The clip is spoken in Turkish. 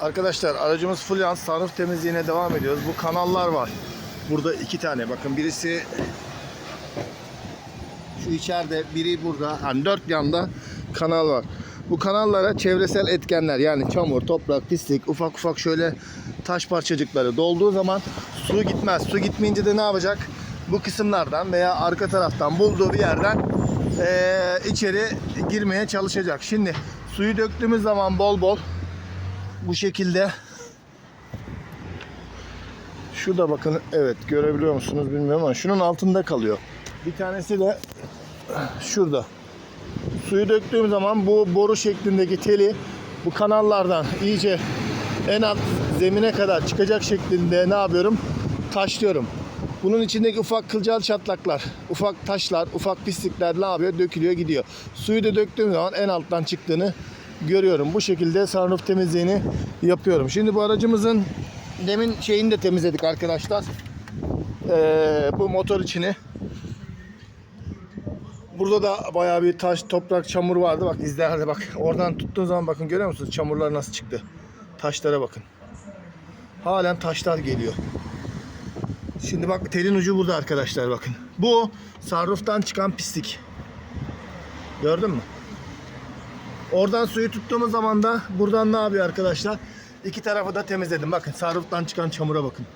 Arkadaşlar aracımız full yans sunroof temizliğine devam ediyoruz. Bu kanallar var. Burada iki tane. Bakın birisi şu içeride, biri burada. Hani dört yanda kanal var. Bu kanallara çevresel etkenler yani çamur, toprak, pislik, ufak ufak şöyle taş parçacıkları dolduğu zaman su gitmez. Su gitmeyince de ne yapacak? Bu kısımlardan veya arka taraftan bulduğu bir yerden eee, içeri girmeye çalışacak. Şimdi suyu döktüğümüz zaman bol bol bu şekilde Şurada bakın evet görebiliyor musunuz bilmiyorum ama şunun altında kalıyor. Bir tanesi de şurada. Suyu döktüğüm zaman bu boru şeklindeki teli bu kanallardan iyice en alt zemine kadar çıkacak şeklinde ne yapıyorum? Taşlıyorum. Bunun içindeki ufak kılcal çatlaklar, ufak taşlar, ufak pislikler ne yapıyor? Dökülüyor gidiyor. Suyu da döktüğüm zaman en alttan çıktığını görüyorum. Bu şekilde sunroof temizliğini yapıyorum. Şimdi bu aracımızın demin şeyini de temizledik arkadaşlar. Ee, bu motor içini. Burada da bayağı bir taş, toprak, çamur vardı. Bak izlerde bak. Oradan tuttuğun zaman bakın görüyor musunuz? Çamurlar nasıl çıktı? Taşlara bakın. Halen taşlar geliyor. Şimdi bak telin ucu burada arkadaşlar bakın. Bu sarruftan çıkan pislik. Gördün mü? Oradan suyu tuttuğumuz zaman da buradan ne yapıyor arkadaşlar? İki tarafı da temizledim. Bakın sarruftan çıkan çamura bakın.